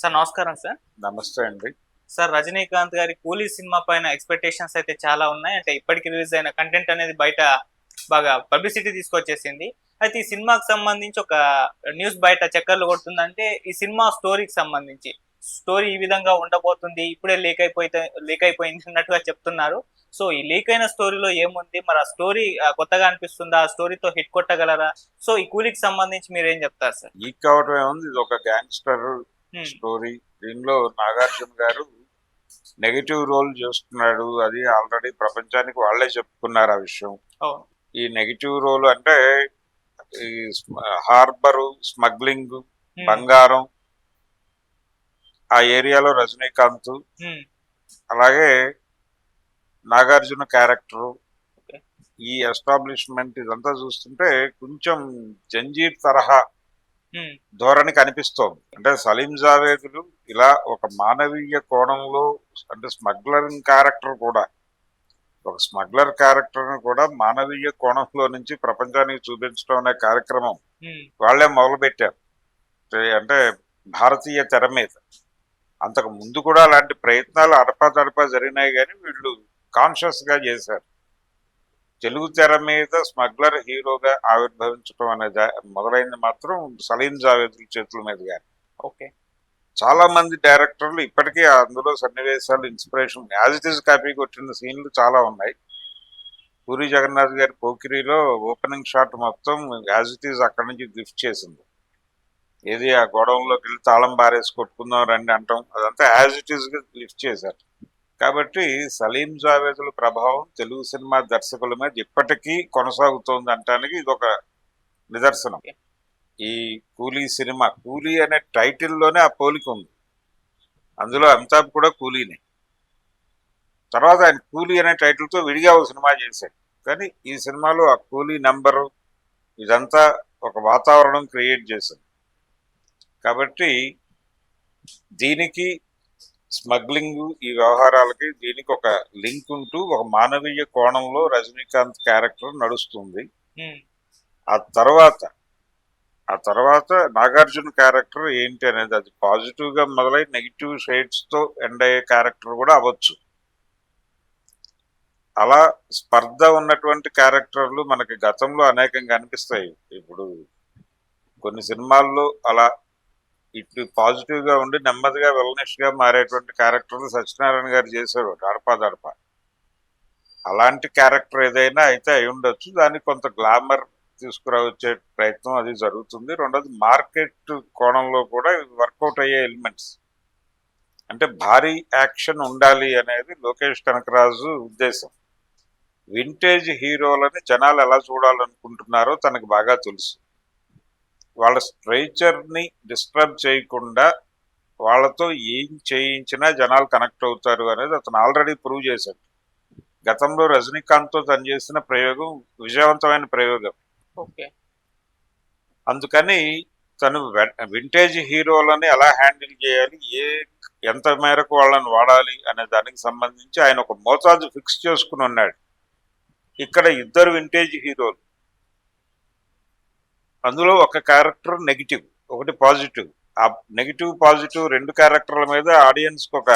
Sir నమస్కారం sir. నమస్తే అండి. సార్ రజనీకాంత్ గారి కూలీ సినిమా పైన ఎక్స్పెక్టేషన్స్ అయితే చాలా ఉన్నాయి. అంటే ఇప్పటికి రిలీజ్ అయిన కంటెంట్ అనేది బయట బాగా పబ్లిసిటీ తీసుకొచ్చేసింది. అయితే ఈ సినిమాకి సంబంధించి ఒక న్యూస్ బయట చక్కర్లు కొడుతుందంటే ఈ సినిమా స్టోరీకి సంబంధించి. స్టోరీ ఈ విధంగా ఉండబోతుంది ఇప్పుడే లీక్ అయిపోతే లీక్ అయిపోయింది అన్నట్టుగా చెప్తున్నారు. సో ఈ లీక్ అయిన స్టోరీలో ఏముంది? మరి ఆ స్టోరీ కొత్తగా అనిపిస్తుందా? ఆ స్టోరీతో హిట్ కొట్టగలరా? సో ఈ కూలీకి సంబంధించి మీరు ఏం చెప్తారు సార్? ఈ కావటం ఏముంది? ఇది ఒక గ్యాంగ్స్టర్. స్టోరీ దీనిలో నాగార్జున గారు నెగటివ్ రోల్ చేస్తున్నాడు అది ఆల్రెడీ ప్రపంచానికి వాళ్ళే చెప్పుకున్నారు ఆ విషయం ఈ నెగటివ్ రోల్ అంటే ఈ హార్బర్ స్మగ్లింగ్ హ్మ్. బంగారం ఆ ఏరియాలో రజనీకాంత్ హ్మ్. అలాగే నాగార్జున క్యారెక్టర్. ఈ ఎస్టాబ్లిష్మెంట్ ఇదంతా చూస్తుంటే కొంచెం జంజీర్ తరహా. ధోరణి కనిపిస్తోంది. అంటే సలీం జావేదులు ఇలా ఒక మానవీయ కోణంలో అంటే స్మగ్లరింగ్ క్యారెక్టర్ కూడా ఒక స్మగ్లర్ క్యారెక్టర్ని కూడా మానవీయ కోణంలో నుంచి ప్రపంచానికి చూపించడం అనే కార్యక్రమం హ్మ్. వాళ్ళే మొదలు పెట్టారు అంటే భారతీయ తెర మీద. అంతకు ముందు కూడా అలాంటి ప్రయత్నాలు అడపాదడపా జరిగినాయి కానీ వీళ్ళు కాన్షియస్గా చేశారు. తెలుగు తెర మీద స్మగ్లర్ హీరోగా ఆవిర్భవించడం అనేది మొదలైంది మాత్రం సలీం జావేదుల చేతుల మీదుగా ఓకే. చాలా మంది డైరెక్టర్లు ఇప్పటికీ అందులో సన్నివేశాలు inspiration as it is copy కొట్టిన సీన్లు చాలా ఉన్నాయి. పూరి జగన్నాథ్ గారి పోకిరిలో ఓపెనింగ్ షాట్ మొత్తం యాజ్ ఇట్ ఈస్ అక్కడి నుంచి లిఫ్ట్ చేసింది. ఏది ఆ గొడవంలోకి వెళ్ళి తాళం బారేసి కొట్టుకుందాం రండి అంటాం. అదంతా యాజ్ ఇట్ ఈస్గా లిఫ్ట్ చేశారు. కాబట్టి సలీం జావేదుల ప్రభావం తెలుగు సినిమా దర్శకుల మీద ఇప్పటికీ కొనసాగుతోంది అంటానికి ఇది ఒక నిదర్శనం. ఈ కూలీ సినిమా కూలీ అనే టైటిల్లోనే ఆ పోలిక ఉంది. అందులో అమితాబ్ కూడా కూలీనే. తర్వాత ఆయన కూలీ అనే టైటిల్తో విడిగా ఓ సినిమా చేశాడు. కానీ ఈ సినిమాలో ఆ కూలీ నెంబరు ఇదంతా ఒక వాతావరణం క్రియేట్ చేసింది. కాబట్టి దీనికి స్మగ్లింగ్ ఈ వ్యవహారాలకి దీనికి ఒక లింక్ ఉంటూ ఒక మానవీయ కోణంలో రజనీకాంత్ క్యారెక్టర్ నడుస్తుంది. ఆ తర్వాత ఆ తర్వాత నాగార్జున క్యారెక్టర్ ఏంటి అనేది అది పాజిటివ్గా మొదలై నెగిటివ్ షేడ్స్తో ఎండ్ అయ్యే క్యారెక్టర్ కూడా అవ్వచ్చు. అలా స్పర్ధ ఉన్నటువంటి క్యారెక్టర్లు మనకి గతంలో అనేకంగా అనిపిస్తాయి. ఇప్పుడు కొన్ని సినిమాల్లో అలా ఇటు పాజిటివ్గా ఉండి నెమ్మదిగా వెల్నెస్గా మారేటువంటి క్యారెక్టర్లు సత్యనారాయణ గారు చేశారు దడపా దడప అలాంటి క్యారెక్టర్ ఏదైనా అయితే అయి ఉండొచ్చు. దానికి కొంత గ్లామర్ తీసుకురావచ్చే ప్రయత్నం అది జరుగుతుంది. రెండోది మార్కెట్ కోణంలో కూడా వర్కౌట్ అయ్యే ఎలిమెంట్స్. అంటే భారీ యాక్షన్ ఉండాలి అనేది లోకేష్ కనకరాజు ఉద్దేశం. వింటేజ్ హీరోలని జనాలు ఎలా చూడాలనుకుంటున్నారో తనకు బాగా తెలుసు. వాళ్ళ స్ట్రైచర్ని డిస్టర్బ్ చేయకుండా వాళ్ళతో ఏం చేయించినా జనాలు కనెక్ట్ అవుతారు అనేది అతను ఆల్రెడీ ప్రూవ్ చేశాడు. గతంలో రజనీకాంత్తో తను చేసిన ప్రయోగం విజయవంతమైన ప్రయోగం. ఓకే. అందుకని తను వింటేజ్ హీరోలని ఎలా హ్యాండిల్ చేయాలి ఏ ఎంత మేరకు వాళ్ళని వాడాలి అనే దానికి సంబంధించి ఆయన ఒక మోతాదు ఫిక్స్ చేసుకుని ఉన్నాడు. ఇక్కడ ఇద్దరు వింటేజ్ హీరోలు. అందులో ఒక క్యారెక్టర్ నెగిటివ్ ఒకటి పాజిటివ్ ఆ నెగిటివ్ పాజిటివ్ రెండు క్యారెక్టర్ల మీద ఆడియన్స్ ఒక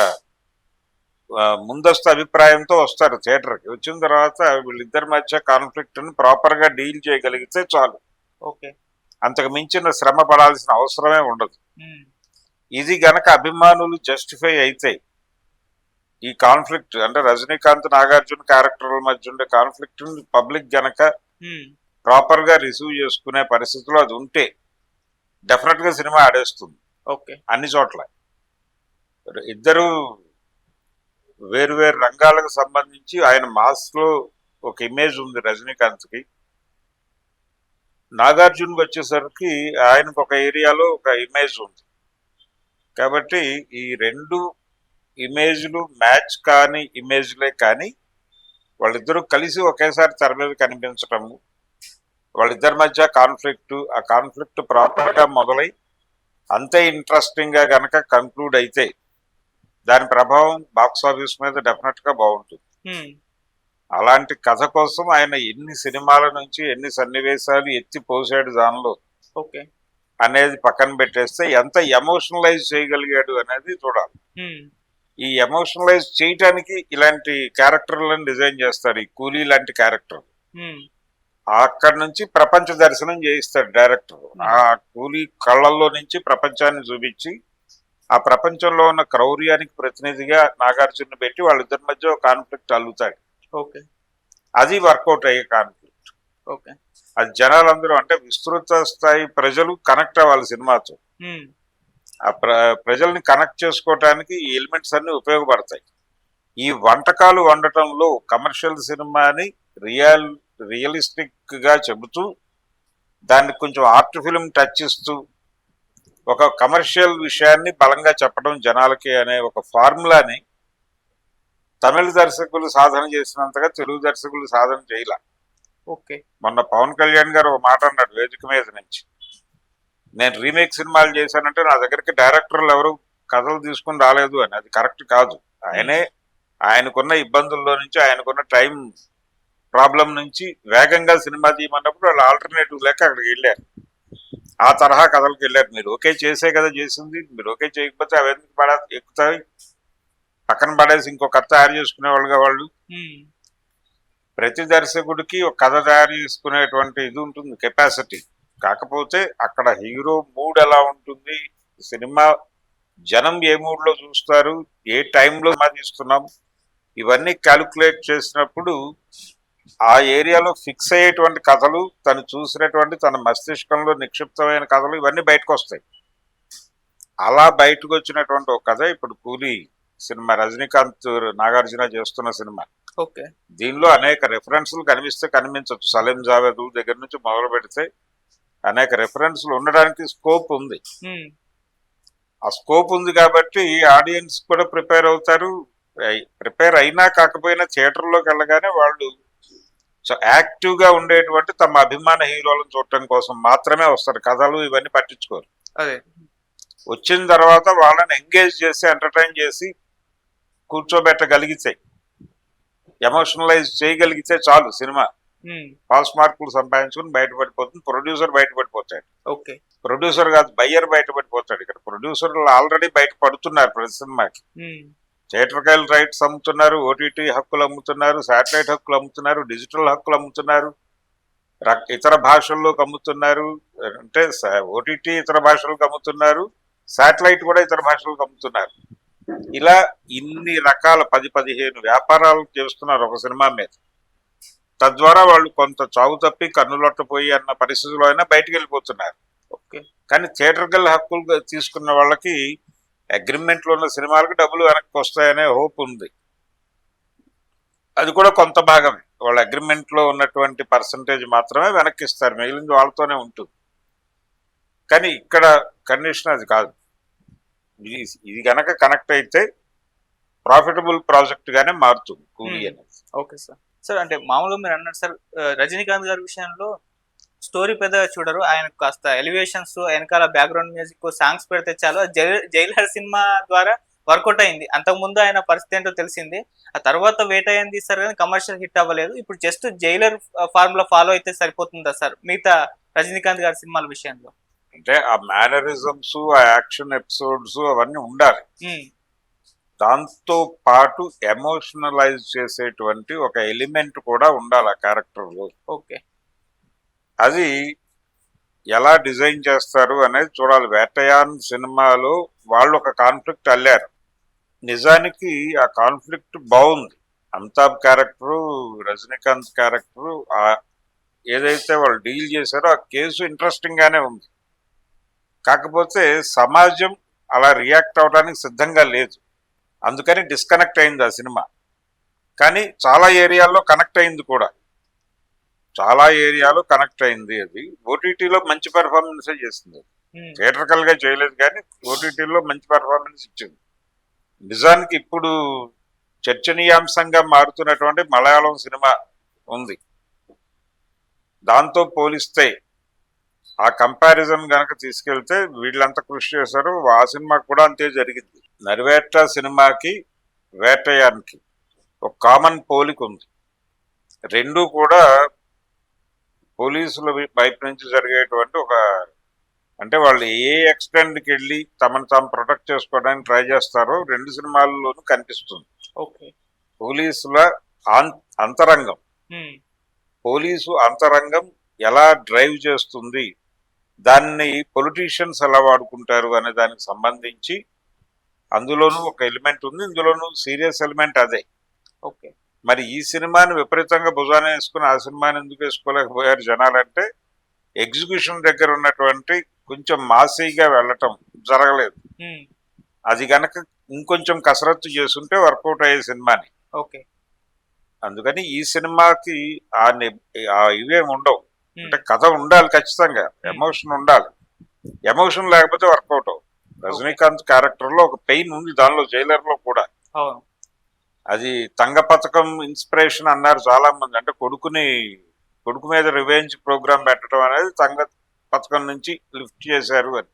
ముందస్తు అభిప్రాయంతో వస్తారు థియేటర్కి వచ్చిన తర్వాత వీళ్ళిద్దరి మధ్య కాన్ఫ్లిక్ట్ని ప్రాపర్గా డీల్ చేయగలిగితే చాలు. ఓకే. అంతకు మించిన శ్రమ పడాల్సిన అవసరమే ఉండదు. హ్మ్. ఇది గనక అభిమానులు జస్టిఫై అయితే ఈ కాన్ఫ్లిక్ట్ అంటే రజనీకాంత్ నాగార్జున క్యారెక్టర్ల మధ్య ఉండే కాన్ఫ్లిక్ట్ పబ్లిక్ గనక హ్మ్. ప్రాపర్గా రిసీవ్ చేసుకునే పరిస్థితిలో అది ఉంటే డెఫినెట్గా సినిమా ఆడేస్తుంది. ఓకే. అన్ని చోట్ల. ఇద్దరు వేరు వేరు రంగాలకు సంబంధించి ఆయన మాస్లో ఒక ఇమేజ్ ఉంది రజనీకాంత్కి నాగార్జున వచ్చేసరికి ఆయనకు ఒక ఏరియాలో ఒక ఇమేజ్ ఉంది. కాబట్టి ఈ రెండు ఇమేజ్లు మ్యాచ్ కాని ఇమేజ్లే కానీ వాళ్ళిద్దరూ కలిసి ఒకేసారి తెర మీద కనిపించటము వాళ్ళిద్దరి మధ్య కాన్ఫ్లిక్ట్ ఆ కాన్ఫ్లిక్ట్ ప్రాపర్గా మొదలై అంతే ఇంట్రెస్టింగ్గా గనక కంక్లూడ్ అయితే దాని ప్రభావం బాక్స్ ఆఫీస్ మీద డెఫినెట్గా బాగుంటుంది. అలాంటి కథ కోసం ఆయన ఎన్ని సినిమాల నుంచి ఎన్ని సన్నివేశాలు ఎత్తి పోసాడు దానిలో ఓకే. అనేది పక్కన పెట్టేస్తే ఎంత ఎమోషనలైజ్ చేయగలిగాడు అనేది చూడాలి. ఈ ఎమోషనలైజ్ చేయటానికి ఇలాంటి క్యారెక్టర్లను డిజైన్ చేస్తారు. ఈ కూలీ లాంటి క్యారెక్టర్ అక్కడ నుంచి ప్రపంచ దర్శనం చేయిస్తాడు డైరెక్టర్. ఆ కూలీ కళ్ళల్లో నుంచి ప్రపంచాన్ని చూపించి ఆ ప్రపంచంలో ఉన్న క్రౌర్యానికి ప్రతినిధిగా నాగార్జున పెట్టి వాళ్ళిద్దరి మధ్య ఒక కాన్ఫ్లిక్ట్ అల్లుతాడు. ఓకే. అది వర్కౌట్ అయ్యే కాన్ఫ్లిక్ట్. ఓకే. అది జనాలందరూ అంటే విస్తృత స్థాయి ప్రజలు కనెక్ట్ అవ్వాలి సినిమాతో ఆ ప్ర ప్రజల్ని కనెక్ట్ చేసుకోవటానికి ఈ ఎలిమెంట్స్ అన్ని ఉపయోగపడతాయి. ఈ వంటకాలు వండటంలో కమర్షియల్ సినిమాని రియల్ రియలిస్టిక్గా చెబుతూ దానికి కొంచెం ఆర్ట్ ఫిల్మ్ టచ్ ఇస్తూ ఒక కమర్షియల్ విషయాన్ని బలంగా చెప్పడం జనాలకి అనే ఒక ఫార్ములాని తమిళ దర్శకులు సాధన చేసినంతగా తెలుగు దర్శకులు సాధన చేయలే. ఓకే. మొన్న పవన్ కళ్యాణ్ గారు ఒక మాట అన్నాడు వేదిక మీద నుంచి. నేను రీమేక్ సినిమాలు చేశానంటే నా దగ్గరికి డైరెక్టర్లు ఎవరు కథలు తీసుకుని రాలేదు అని. అది కరెక్ట్ కాదు. ఆయనే ఆయనకున్న ఇబ్బందుల్లో నుంచి ఆయనకున్న టైం ప్రాబ్లం నుంచి వేగంగా సినిమా తీయమన్నప్పుడు వాళ్ళు ఆల్టర్నేటివ్ లేక అక్కడికి వెళ్ళారు. ఆ తరహా కథలకు వెళ్ళారు. మీరు ఓకే చేసే కదా చేసింది మీరు ఓకే చేయకపోతే అవి ఎందుకు పడా ఎక్కుతాయి? పక్కన పడేసి ఇంకో కథ తయారు చేసుకునే వాళ్ళుగా వాళ్ళు ప్రతి దర్శకుడికి ఒక కథ తయారు చేసుకునేటువంటి ఇది ఉంటుంది కెపాసిటీ కాకపోతే అక్కడ హీరో మూడ్ ఎలా ఉంటుంది? సినిమా జనం ఏ మూడ్లో చూస్తారు? ఏ టైంలో సినిమా తీస్తున్నాం ఇవన్నీ క్యాలిక్యులేట్ చేసినప్పుడు ఆ ఏరియాలో ఫిక్స్ అయ్యేటువంటి కథలు తను చూసినటువంటి తన మస్తిష్కంలో నిక్షిప్తమైన కథలు ఇవన్నీ బయటకు వస్తాయి అలా బయటకు వచ్చినటువంటి ఒక కథ ఇప్పుడు కూలీ సినిమా రజనీకాంత్ నాగార్జున చేస్తున్న సినిమా. ఓకే. దీనిలో అనేక రెఫరెన్స్లు కనిపిస్తే కనిపించవచ్చు సలీం జావేద్ దగ్గర నుంచి మొదలు పెడితే అనేక రెఫరెన్స్లు ఉండడానికి స్కోప్ ఉంది. ఆ స్కోప్ ఉంది కాబట్టి ఆడియన్స్ కూడా ప్రిపేర్ అవుతారు. ప్రిపేర్ అయినా కాకపోయినా థియేటర్లోకి వెళ్ళగానే వాళ్ళు సో యాక్టివ్గా ఉండేటువంటి తమ అభిమాన హీరోలను చూడటం కోసం మాత్రమే వస్తారు. కథలు ఇవన్నీ పట్టించుకోరు. అదే. వచ్చిన తర్వాత వాళ్ళని ఎంగేజ్ చేసి ఎంటర్టైన్ చేసి కూర్చోబెట్టగలిగితే ఎమోషనలైజ్ చేయగలిగితే చాలు సినిమా. పాస్ మార్కులు సంపాదించుకుని బయటపడిపోతుంది. ప్రొడ్యూసర్ బయటపడిపోతాడు. ఓకే. ప్రొడ్యూసర్ కాదు బయ్యర్ బయటపడిపోతాడు. ఇక్కడ ప్రొడ్యూసర్లు ఆల్రెడీ బయటపడుతున్నారు ప్రతి సినిమాకి. థియేటర్కల్ రైట్స్ అమ్ముతున్నారు ఓటీటీ హక్కులు అమ్ముతున్నారు శాటిలైట్ హక్కులు అమ్ముతున్నారు డిజిటల్ హక్కులు అమ్ముతున్నారు ఇతర భాషల్లోకి అమ్ముతున్నారు అంటే ఓటీటీ ఇతర భాషలకు అమ్ముతున్నారు శాటిలైట్ కూడా ఇతర భాషలకు అమ్ముతున్నారు. ఇలా ఇన్ని రకాల పది పదిహేను వ్యాపారాలు చేస్తున్నారు ఒక సినిమా మీద. తద్వారా వాళ్ళు కొంత చావు తప్పి కన్నులొట్టపోయి అన్న పరిస్థితిలో అయినా బయటికి వెళ్ళిపోతున్నారు ఓకే. కానీ థియేటర్కల్ హక్కులు తీసుకున్న వాళ్ళకి అగ్రిమెంట్లో ఉన్న సినిమాలకు డబ్బులు వెనక్కి వస్తాయనే హోప్ ఉంది. అది కూడా కొంత భాగమే. వాళ్ళ అగ్రిమెంట్లో ఉన్నటువంటి పర్సంటేజ్ మాత్రమే వెనక్కి ఇస్తారు మిగిలింది వాళ్ళతోనే ఉంటుంది. కానీ ఇక్కడ కండిషన్ అది కాదు. ఇది ఇది గనక కనెక్ట్ అయితే ప్రాఫిటబుల్ ప్రాజెక్ట్ గానే మారుతుంది కూలీ Hmm. అనేది. Okay sir. సార్ అంటే మామూలుగా మీరు అన్నారు సార్ రజనీకాంత్ గారి విషయంలో స్టోరీ పెద్దగా చూడరు. ఆయన కాస్త ఎలివేషన్స్ వెనకాల బ్యాక్గ్రౌండ్ మ్యూజిక్ సాంగ్స్ పెడితే చాలు. జైలర్ సినిమా ద్వారా వర్కౌట్ అయింది. అంతకుముందు ఆయన పరిస్థితి ఏంటో తెలిసింది. ఆ తర్వాత వేటయ్యని తీస్తారు కానీ కమర్షియల్ హిట్ అవ్వలేదు. ఇప్పుడు జస్ట్ జైలర్ ఫార్ములా ఫాలో అయితే సరిపోతుందా సార్? మిగతా రజనీకాంత్ గారి సినిమాల విషయంలో. అంటే ఆ మేనరిజమ్స్ ఆ యాక్షన్ ఎపిసోడ్స్ అవన్నీ ఉండాలి. దాంతో పాటు ఎమోషనలైజ్ చేసేటువంటి ఒక ఎలిమెంట్ కూడా ఉండాలి ఆ క్యారెక్టర్లో ఓకే. అది ఎలా డిజైన్ చేస్తారు అనేది చూడాలి. వేటయాన్ సినిమాలో వాళ్ళు ఒక కాన్ఫ్లిక్ట్ అల్లారు. నిజానికి ఆ కాన్ఫ్లిక్ట్ బాగుంది. అమితాబ్ క్యారెక్టరు రజనీకాంత్ క్యారెక్టరు ఆ ఏదైతే వాళ్ళు డీల్ చేశారో ఆ కేసు ఇంట్రెస్టింగ్గానే ఉంది. కాకపోతే సమాజం అలా రియాక్ట్ అవడానికి సిద్ధంగా లేదు. అందుకని డిస్కనెక్ట్ అయింది ఆ సినిమా. కానీ చాలా ఏరియాల్లో కనెక్ట్ అయింది కూడా. చాలా ఏరియాలో కనెక్ట్ అయింది అది. ఓటీటీలో మంచి పెర్ఫార్మెన్స్ చేసింది. ఉమ్, థియేటర్కల్గా చేయలేదు కానీ ఓటీటీలో మంచి పెర్ఫార్మెన్స్ ఇచ్చింది. నిజానికి ఇప్పుడు చర్చనీయాంశంగా మారుతున్నటువంటి మలయాళం సినిమా ఉంది. దాంతో పోలిస్తే ఆ కంపారిజన్ గనక తీసుకెళ్తే వీళ్ళంతా కృషి చేశారు. ఆ సినిమా కూడా అంతే జరిగింది. నరివేట సినిమాకి వేటయానికి ఒక కామన్ పోలిక ఉంది. రెండు కూడా పోలీసుల వైపు నుంచి జరిగేటువంటి ఒక అంటే వాళ్ళు ఏ ఎక్స్టెండ్కి వెళ్ళి తమను తాము ప్రొటెక్ట్ చేసుకోవడానికి ట్రై చేస్తారో రెండు సినిమాల్లోనూ కనిపిస్తుంది. ఓకే. పోలీసుల అంతరంగం. పోలీసు అంతరంగం ఎలా డ్రైవ్ చేస్తుంది? దాన్ని పొలిటీషియన్స్ ఎలా వాడుకుంటారు అనే దానికి సంబంధించి అందులోనూ ఒక ఎలిమెంట్ ఉంది. ఇందులోనూ సీరియస్ ఎలిమెంట్ అదే. ఓకే. మరి ఈ సినిమాని విపరీతంగా భుజాన వేసుకుని ఆ సినిమాని ఎందుకు వేసుకోలేకపోయారు జనాలంటే ఎగ్జిక్యూషన్ దగ్గర ఉన్నటువంటి కొంచెం మాసీగా వెళ్ళటం జరగలేదు. అది గనక ఇంకొంచెం కసరత్తు చేసుంటే వర్కౌట్ అయ్యే సినిమాని. ఓకే. అందుకని ఈ సినిమాకి ఆ ఇవేం ఉండవు. అంటే కథ ఉండాలి ఖచ్చితంగా. ఎమోషన్ ఉండాలి. ఎమోషన్ లేకపోతే వర్కౌట్ అవ్వదు. రజనీకాంత్ క్యారెక్టర్లో ఒక పెయిన్ ఉంది దానిలో జైలర్లో కూడా. అవును. అది తంగ పథకం ఇన్స్పిరేషన్ అన్నారు చాలా మంది అంటే కొడుకుని కొడుకు మీద రివెంజ్ ప్రోగ్రామ్ పెట్టడం అనేది తంగ పథకం నుంచి లిఫ్ట్ చేశారు అని.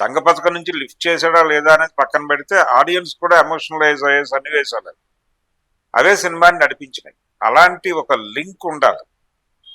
తంగ పథకం నుంచి లిఫ్ట్ చేసాడా లేదా అనేది పక్కన పెడితే ఆడియన్స్ కూడా ఎమోషనలైజ్ అయ్యే సన్నివేశాలు అవే సినిమాని నడిపించినాయి. అలాంటి ఒక లింక్ ఉండాలి.